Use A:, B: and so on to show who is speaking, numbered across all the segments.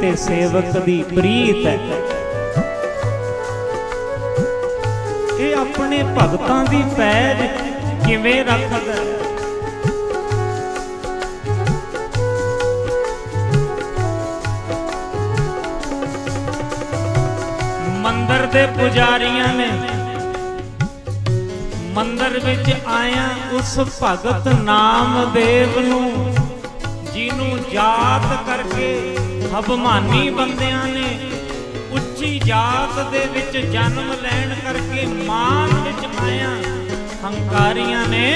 A: ਤੇ ਸੇਵਕ ਦੀ ਪ੍ਰੀਤ ਹੈ ਇਹ ਆਪਣੇ ਭਗਤਾਂ ਦੀ ਪੈਜ ਕਿਵੇਂ ਰੱਖਦਾ ਹੈ? ਮੰਦਰ ਦੇ ਪੁਜਾਰੀਆਂ ਨੇ ਮੰਦਰ ਵਿੱਚ ਆਇਆ ਉਸ ਭਗਤ ਨਾਮਦੇਵ ਨੂੰ, ਜਿਹਨੂੰ ਯਾਦ ਕਰਕੇ ਅਭਮਾਨੀ ਬੰਦਿਆਂ ਨੇ ਉੱਚੀ ਜਾਤ ਦੇ ਵਿੱਚ ਜਨਮ ਲੈਣ ਕਰਕੇ ਮਾਨ ਵਿੱਚ ਆਇਆ ਹੰਕਾਰੀਆਂ ਨੇ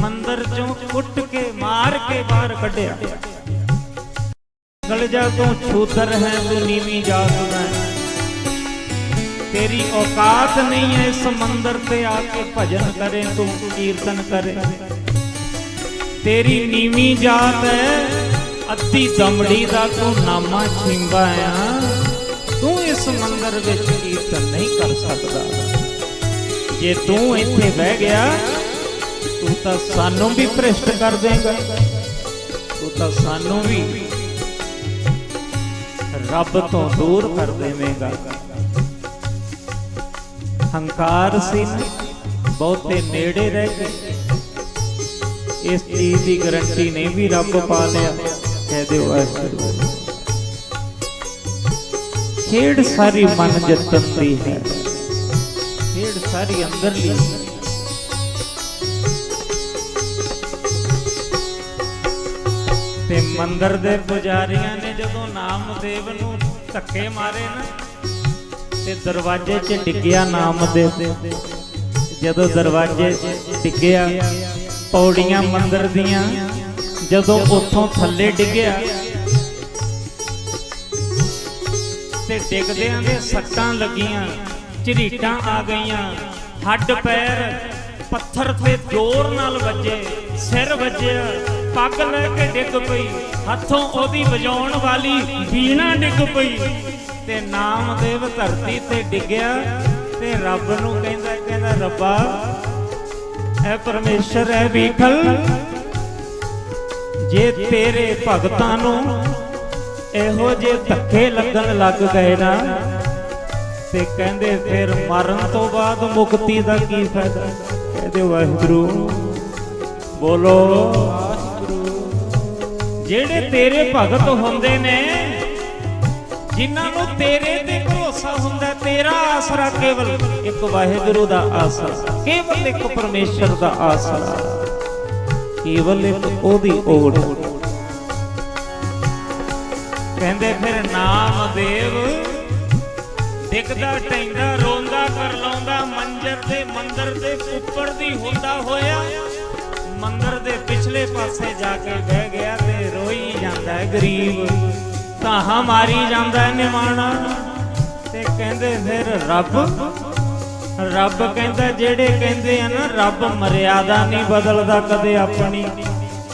A: ਮੰਦਰ ਚੋਂ ਕੁੱਟ ਕੇ, ਮਾਰ ਕੇ ਬਾਹਰ ਕੱਢਿਆ। ਗਲਜਾ ਤੋਂ ਤੂੰ ਛੂਦਰ ਹੈ ਤੂੰ ਨੀਵੀਂ ਜਾਤ ਦਾ ਤੇਰੀ ਔਕਾਤ ਨਹੀਂ ਹੈ ਇਸ ਮੰਦਰ ਤੇ ਆ ਕੇ ਭਜਨ ਕਰੇ, ਤੂੰ ਕੀਰਤਨ ਕਰੇ। ਤੇਰੀ ਨੀਵੀਂ ਜਾਤ ਹੈ ਅੱਧੀ ਦਮੜੀ ਦਾ ਤੂੰ ਨਾਮਾ ਛਿੰਬਾ ਆ। ਤੂੰ ਇਸ ਮੰਦਰ ਵਿੱਚ ਕੀਰਤਨ ਨਹੀਂ ਕਰ ਸਕਦਾ। ਜੇ ਤੂੰ ਇੱਥੇ ਬਹਿ ਗਿਆ, ਤੂੰ ਤਾਂ ਸਾਨੂੰ ਵੀ ਭ੍ਰਿਸ਼ਟ ਕਰ ਦੇਗਾ। ਤੂੰ ਤਾਂ ਸਾਨੂੰ ਵੀ ਰੱਬ ਤੋਂ ਦੂਰ ਕਰ ਦੇਵੇਂਗਾ। ਹੰਕਾਰ ਸੀ, ਬਹੁਤੇ ਨੇੜੇ ਰਹਿ ਗਏ। ਇਸ ਚੀਜ਼ ਦੀ ਗਰੰਟੀ ਨਹੀਂ ਵੀ ਰੱਬ ਪਾ ਲਿਆ। ਕਹਿ ਦਿਓ ਵਾਹਿਗੁਰੂ ਖੇਡ ਸਾਰੀ ਮਨ ਜਿੱਤਣ ਦੀ ਹੈ। ਖੇਡ ਸਾਰੀ ਅੰਦਰਲੀ ਤੇ ਮੰਦਰ ਦੇ ਪੁਜਾਰੀਆਂ ਨੇ ਜਦੋਂ ਨਾਮਦੇਵ ਨੂੰ ਧੱਕੇ ਮਾਰੇ ਨਾ, ਤੇ ਦਰਵਾਜ਼ੇ 'ਚ ਡਿੱਗਿਆ ਨਾਮਦੇਵ। ਜਦੋਂ ਦਰਵਾਜ਼ੇ 'ਚ ਡਿੱਗਿਆ, ਪੌੜੀਆਂ ਮੰਦਰ ਦੀਆਂ ਜਦੋਂ ਉੱਥੋਂ ਥੱਲੇ ਡਿੱਗਿਆ ਤੇ ਡਿੱਗਦਿਆਂ ਦੇ ਸੱਟਾਂ ਲੱਗੀਆਂ, ਝਰੀਟਾਂ ਆ ਗਈਆਂ। ਹੱਡ ਪੈਰ ਪੱਥਰ ਤੇ ਜ਼ੋਰ ਨਾਲ ਵੱਜੇ, ਸਿਰ ਵੱਜਿਆ, ਪੱਗ ਲੈ ਕੇ ਡਿੱਗ ਪਈ, ਹੱਥੋਂ ਉਹਦੀ ਵਜਾਉਣ ਵਾਲੀ ਵੀਣਾ ਡਿੱਗ ਪਈ। ਤੇ ਨਾਮਦੇਵ ਧਰਤੀ ਤੇ ਡਿੱਗਿਆ ਤੇ ਰੱਬ ਨੂੰ ਕਹਿੰਦਾ ਕਹਿੰਦਾ, ਰੱਬਾ ਐ ਪਰਮੇਸ਼ਰ ਐ ਵਿਖਲ ਜੇ ਤੇਰੇ ਭਗਤਾਂ ਨੂੰ ਇਹੋ ਜੇ ਧੱਕੇ ਲੱਗਣ ਲੱਗ ਗਏ ਨਾ, ਤੇ ਕਹਿੰਦੇ ਫਿਰ ਮਰਨ ਤੋਂ ਬਾਅਦ ਮੁਕਤੀ ਦਾ ਕੀ ਫਾਇਦਾ? ਕਹਿੰਦੇ ਵਾਹਿਗੁਰੂ। ਬੋਲੋ, ਜਿਹੜੇ ਤੇਰੇ ਭਗਤ ਹੁੰਦੇ ਨੇ, ਜਿਨ੍ਹਾਂ ਨੂੰ ਤੇਰੇ ਤੇ ਭਰੋਸਾ ਹੁੰਦਾ, ਤੇਰਾ ਆਸਰਾ ਕੇਵਲ ਇੱਕ ਵਾਹਿਗੁਰੂ ਦਾ ਆਸਰਾ, ਕੇਵਲ ਇੱਕ ਪਰਮੇਸ਼ਰ ਦਾ ਆਸਰਾ। ਕੇਵਲ ਇੱਕ ਉਹਦੀ ਓਟ ਕਹਿੰਦੇ ਫਿਰ ਨਾਮਦੇਵ ਦਿਖਦਾ ਟੈਂਦਾ, ਰੋਂਦਾ ਕਰ ਲਾਉਂਦਾ ਮੰਜਰ ਦੇ ਮੰਦਰ ਦੇ ਉੱਪਰ ਦੀ ਹੁੰਦਾ ਹੋਇਆ। ਮੰਦਰ ਦੇ ਪਿਛਲੇ ਪਾਸੇ ਜਾ ਕੇ ਬਹਿ ਗਿਆ ਤੇ ਰੋਈ ਜਾਂਦਾ ਗਰੀਬ। ਤਾਂ ਮਾਰੀ ਜਾਂਦਾ ਹੈ ਨਿਮਾਣਾ। ਤੇ ਕਹਿੰਦੇ ਫਿਰ ਰੱਬ ਰੱਬ ਕਹਿੰਦਾ, ਜਿਹੜੇ ਕਹਿੰਦੇ ਆ ਨਾ ਰੱਬ ਮਰਿਆਦਾ ਨਹੀਂ ਬਦਲਦਾ ਕਦੇ ਆਪਣੀ।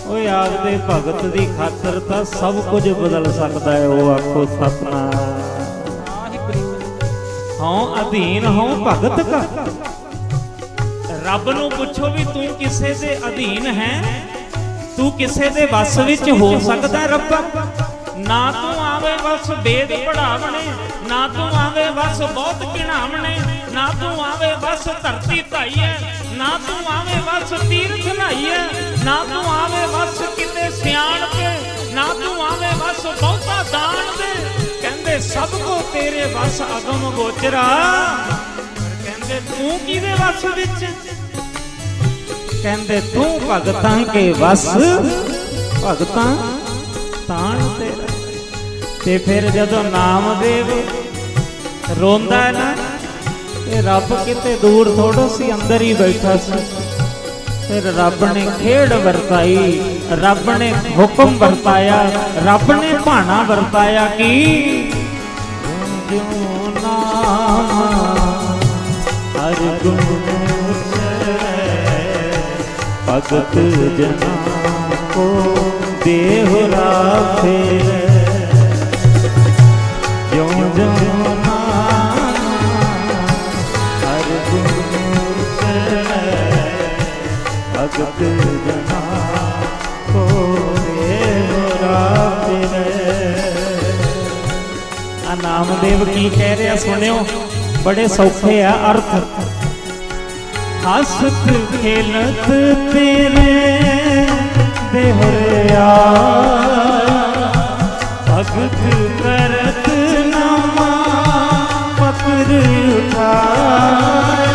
A: ਓਏ, ਆਪਦੇ ਭਗਤ ਦੀ ਖਾਤਰ ਤਾਂ ਸਭ ਕੁਝ ਬਦਲ ਸਕਦਾ ਹੈ, ਉਹ ਆਖੋ ਸਤਨਾਮ। ਹਉ ਅਧੀਨ, ਹਉ ਭਗਤ ਕਾ। ਰੱਬ ਨੂੰ ਪੁੱਛੋ ਵੀ ਤੂੰ ਕਿਸੇ ਦੇ ਅਧੀਨ ਹੈ? ਤੂੰ ਕਿਸੇ ਦੇ ਵੱਸ ਵਿੱਚ ਹੋ ਸਕਦਾ ਹੈ ਰੱਬਾ? ਨਾ ਤੂੰ ਆਵੇ ਬਸ ਵੇਦ ਪੜਾਵਣੇ ਨਾ ਤੂੰ ਆਵੇ ਬਸ ਬਹੁਤ ਕਿਣਾਵਣੇ ਨਾ ਤੂੰ ਆਵੇ ਬਸ ਧਰਤੀ ਧਾਈਏ ਨਾ ਤੂੰ ਆਵੇ ਬਸ ਤੀਰਥ ਨਹਾਈਏ ਨਾ ਤੂੰ ਆਵੇ ਬਸ ਕਿਤੇ ਸਿਆਣ ਕੇ ਨਾ ਤੂੰ ਆਵੇ ਬਸ ਬਹੁਤਾ ਦਾਨ ਦੇ ਕਹਿੰਦੇ, ਸਭ ਕੋ ਤੇਰੇ ਬਸ ਅਗਮ ਗੋਚਰਾ। ਕਹਿੰਦੇ, ਤੂੰ ਕਿਹਦੇ ਵਸ ਵਿੱਚ? ਕਹਿੰਦੇ, ਤੂੰ ਭਗਤਾਂ ਕੇ ਵਸ ਭਗਤਾਂ ਤਾਣ ਤੇਰਾ ਤੇ ਫਿਰ ਜਦੋਂ ਨਾਮਦੇਵ ਰੋਂਦਾ ਹੈ ਨਾ, ਤੇ ਰੱਬ ਕਿਤੇ ਦੂਰ ਥੋੜੋ ਸੀ, ਅੰਦਰ ਹੀ ਬੈਠਾ ਸੀ। ਫਿਰ ਰੱਬ ਨੇ ਖੇਡ ਵਰਤਾਈ, ਰੱਬ ਨੇ ਹੁਕਮ ਵਰਤਾਇਆ, ਰੱਬ ਨੇ ਭਾਣਾ ਵਰਤਾਇਆ ਕਿ ਜਿਉ ਨਾਮ ਹਰ ਗੁਣ ਭਗਤ ਜਨਾ ਕੋ ਦੇਹ ਰਾਖੇ। ਭਗਤ ਜਨਾ ਕੋ ਦੇਹ ਰਾਖੇ ਨਾਮਦੇਵ ਕੀ ਕਹਿ ਰਿਹਾ ਸੁਣਿਓ? ਬੜੇ ਸੌਖੇ ਆ ਅਰਥ। ਹਸਤ ਖੇਲਤ ਤੇਰੇ ਦੇਹਰਿਆ। ਭਗਤ ਕਰਤ ਨਮਾ ਪਕਰ ਉਠਾਇਆ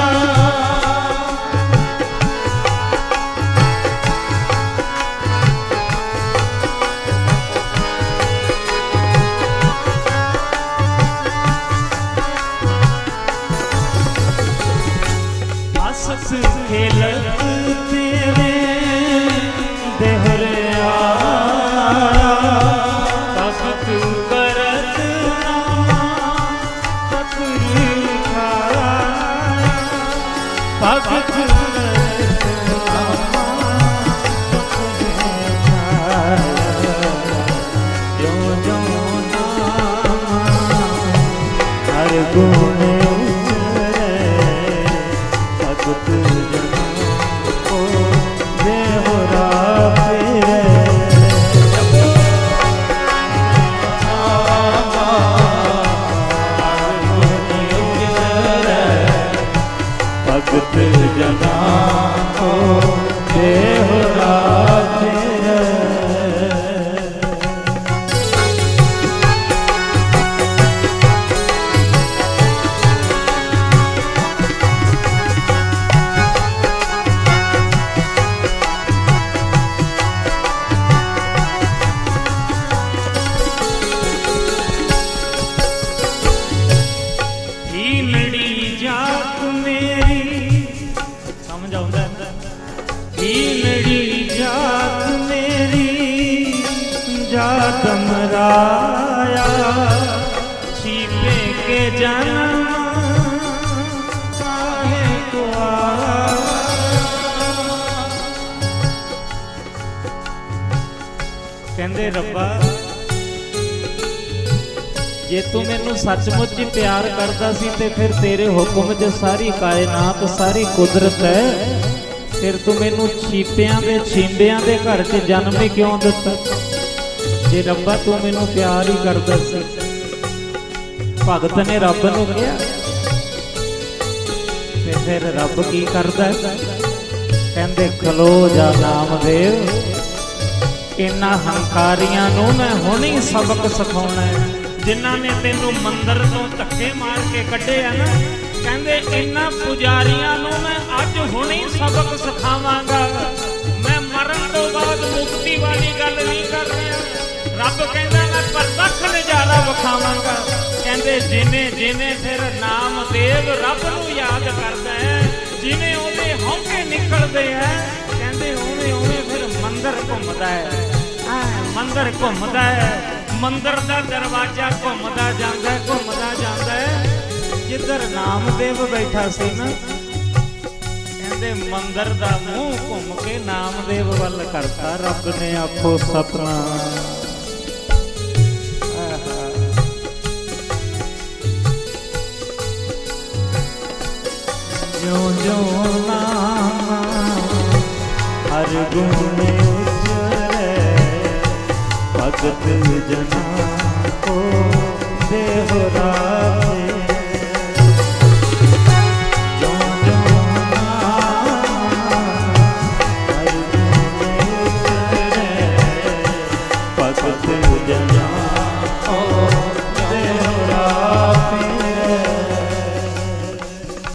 A: ਹਰ ਜਾਤ ਮੇਰੀ। ਸਮਝ ਆਉਂਦਾ? ਹੀਨੜੀ ਜਾਤ ਮੇਰੀ। ਜਾਤ ਮਰਾਇਆ। ਛੀਪੇ ਕੇ ਜਨਮ ਕਾਹੇ ਕੋ ਕਹਿੰਦੇ ਰੱਬਾ ਜੇ ਤੂੰ ਮੈਨੂੰ ਸੱਚਮੁੱਚ ਹੀ ਪਿਆਰ ਕਰਦਾ ਸੀ ਤੇ ਫਿਰ ਤੇਰੇ ਹੁਕਮ 'ਚ ਸਾਰੀ ਕਾਇਨਾਤ, ਸਾਰੀ ਕੁਦਰਤ ਹੈ। ਫਿਰ ਤੂੰ ਮੈਨੂੰ ਛੀਪਿਆਂ ਦੇ ਛਿੰਬਿਆਂ ਦੇ ਘਰ 'ਚ ਜਨਮ ਹੀ ਕਿਉਂ ਦਿੱਤਾ? ਜੇ ਰੱਬਾ ਤੂੰ ਮੈਨੂੰ ਪਿਆਰ ਹੀ ਕਰਦਾ ਸੀ। ਭਗਤ ਨੇ ਰੱਬ ਨੂੰ ਕਿਹਾ। ਤੇ ਫਿਰ ਰੱਬ ਕੀ ਕਰਦਾ? ਕਹਿੰਦੇ, ਖਲੋ ਜਾ ਨਾਮਦੇਵ। ਇਹਨਾਂ ਹੰਕਾਰੀਆਂ ਨੂੰ ਮੈਂ ਹੁਣੇ ਸਬਕ ਸਿਖਾਉਣਾ ਹੈ। ਜਿਨ੍ਹਾਂ ਨੇ ਤੈਨੂੰ ਮੰਦਰ ਤੋਂ ਧੱਕੇ ਮਾਰ ਕੇ ਕੱਢਿਆ ਨਾ, ਕਹਿੰਦੇ ਇਹਨਾਂ ਪੁਜਾਰੀਆਂ ਨੂੰ ਮੈਂ ਅੱਜ ਹੁਣੇ ਸਬਕ ਸਿਖਾਵਾਂਗਾ। ਮੈਂ ਮਰਨ ਤੋਂ ਬਾਅਦ ਮੁਕਤੀ ਵਾਲੀ ਗੱਲ ਨਹੀਂ ਕਰ ਰਿਹਾ। ਰੱਬ ਕਹਿੰਦਾ, ਮੈਂ ਪਰਤੱਖ ਨਜ਼ਾਰਾ ਵਿਖਾਵਾਂਗਾ। ਕਹਿੰਦੇ ਜਿਨੇ ਜਿਨੇ ਫਿਰ ਨਾਮਦੇਵ ਰੱਬ ਨੂੰ ਯਾਦ ਕਰਦਾ ਹੈ ਜਿਨੇ ਉਹਦੇ ਹੌਂਕੇ ਨਿਕਲਦੇ ਆ ਕਹਿੰਦੇ ਉਵੇਂ ਉਵੇਂ ਫਿਰ ਮੰਦਰ ਘੁੰਮਦਾ ਹੈ। ਆ ਮੰਦਰ ਘੁੰਮਦਾ ਹੈ। ਮੰਦਰ ਦਾ ਦਰਵਾਜ਼ਾ ਘੁੰਮਦਾ ਜਾਂਦਾ ਘੁੰਮਦਾ ਜਾਂਦਾ ਜਿੱਧਰ ਨਾਮਦੇਵ ਬੈਠਾ ਸੀ ਨਾ, ਕਹਿੰਦੇ ਮੰਦਰ ਦਾ ਮੂੰਹ ਘੁੰਮ ਕੇ ਨਾਮਦੇਵ ਵੱਲ ਕਰਤਾ, ਰੱਬ ਨੇ ਆਖੋ ਸਤਨਾਮ। ਜੋ ਜੋ ਨਾਮ, ਹਰ ਗੁਣ सत जना को देहरा